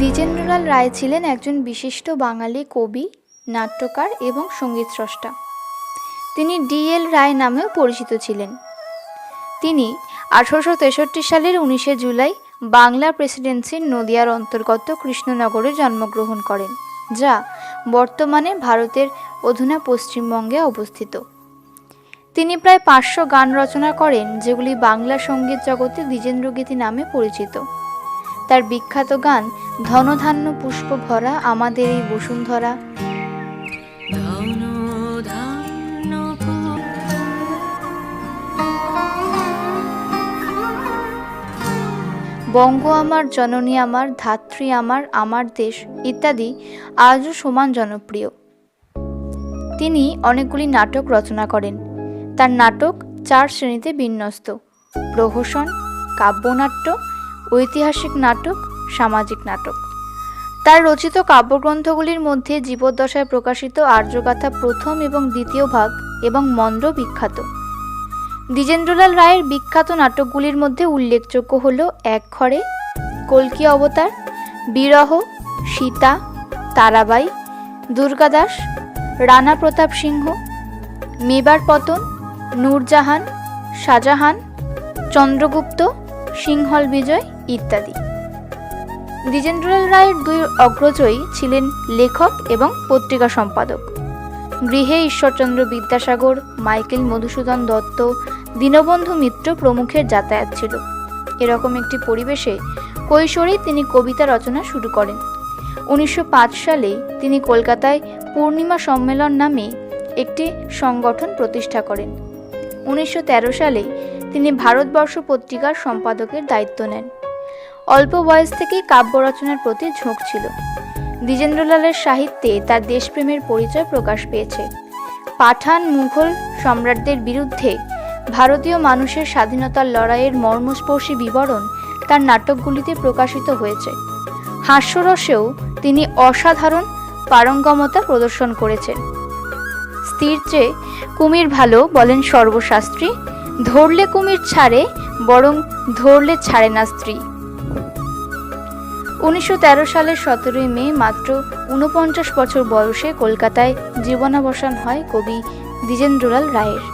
দ্বিজেন্দ্রলাল রায় ছিলেন একজন বিশিষ্ট বাঙালি কবি, নাট্যকার এবং সংগীত স্রষ্টা। তিনি ডিএল রায় নামেও পরিচিত ছিলেন। তিনি আঠারোশো তেষট্টি সালের উনিশে জুলাই বাংলা প্রেসিডেন্সির নদিয়ার অন্তর্গত কৃষ্ণনগরে জন্মগ্রহণ করেন, যা বর্তমানে ভারতের অধুনা পশ্চিমবঙ্গে অবস্থিত। তিনি প্রায় পাঁচশো গান রচনা করেন, যেগুলি বাংলা সংগীত জগতে দ্বিজেন্দ্রগীতি নামে পরিচিত। তার বিখ্যাত গান ধনধান্য পুষ্প ভরা আমাদের এই বসুন্ধরা। বঙ্গ আমার জননী আমার ধাত্রী আমার আমার দেশ ইত্যাদি আজও সমান জনপ্রিয়। তিনি অনেকগুলি নাটক রচনা করেন। তার নাটক চার শ্রেণীতে বিন্যস্ত। প্রহসন কাব্যনাট্য ঐতিহাসিক নাটক, সামাজিক নাটক। তার রচিত কাব্যগ্রন্থগুলির মধ্যে জীবদ্দশায় প্রকাশিত আর্যগাথা প্রথম এবং দ্বিতীয় ভাগ এবং মন্দ্র বিখ্যাত। দ্বিজেন্দ্রলাল রায়ের বিখ্যাত নাটকগুলির মধ্যে উল্লেখযোগ্য হল এক ঘরে কল্কি অবতার, বিরহ, সীতা, তারাবাই, দুর্গাদাস, রানা প্রতাপ সিংহ, মেবার পতন, নূরজাহান, শাহজাহান, চন্দ্রগুপ্ত, সিংহল বিজয় ইত্যাদি। দ্বিজেন্দ্রলাল রায়ের দুই অগ্রজয়ী ছিলেন লেখক এবং পত্রিকা সম্পাদক। গৃহে ঈশ্বরচন্দ্র বিদ্যাসাগর, মাইকেল মধুসূদন দত্ত, দীনবন্ধু মিত্র প্রমুখের যাতায়াত ছিল। এরকম একটি পরিবেশে কৈশোরেই তিনি কবিতা রচনা শুরু করেন। উনিশশো পাঁচ সালে তিনি কলকাতায় পূর্ণিমা সম্মেলন নামে একটি সংগঠন প্রতিষ্ঠা করেন। উনিশশো তেরো সালে তিনি ভারতবর্ষ পত্রিকার সম্পাদকের দায়িত্ব নেন। অল্প বয়স থেকেই কাব্য রচনার প্রতি ঝোঁক ছিল। দ্বিজেন্দ্রলালের সাহিত্যে তার দেশপ্রেমের পরিচয় প্রকাশ পেয়েছে। পাঠান মুঘল সম্রাটদের বিরুদ্ধে ভারতীয় মানুষের স্বাধীনতার লড়াইয়ের মর্মস্পর্শী বিবরণ তার নাটকগুলিতে প্রকাশিত হয়েছে। হাস্যরসেও তিনি অসাধারণ পারঙ্গমতা প্রদর্শন করেছেন। স্থির চেয়ে কুমির ভালো বলেন সর্বশাস্ত্রী, ধরলে কুমির ছাড়ে, বরং ধরলে ছাড়ে না স্ত্রী। উনিশশো তেরো সালের সতেরোই মে মাত্র ঊনপঞ্চাশ বছর বয়সে কলকাতায় জীবনাবসান হয় কবি দ্বিজেন্দ্রলাল রায়ের।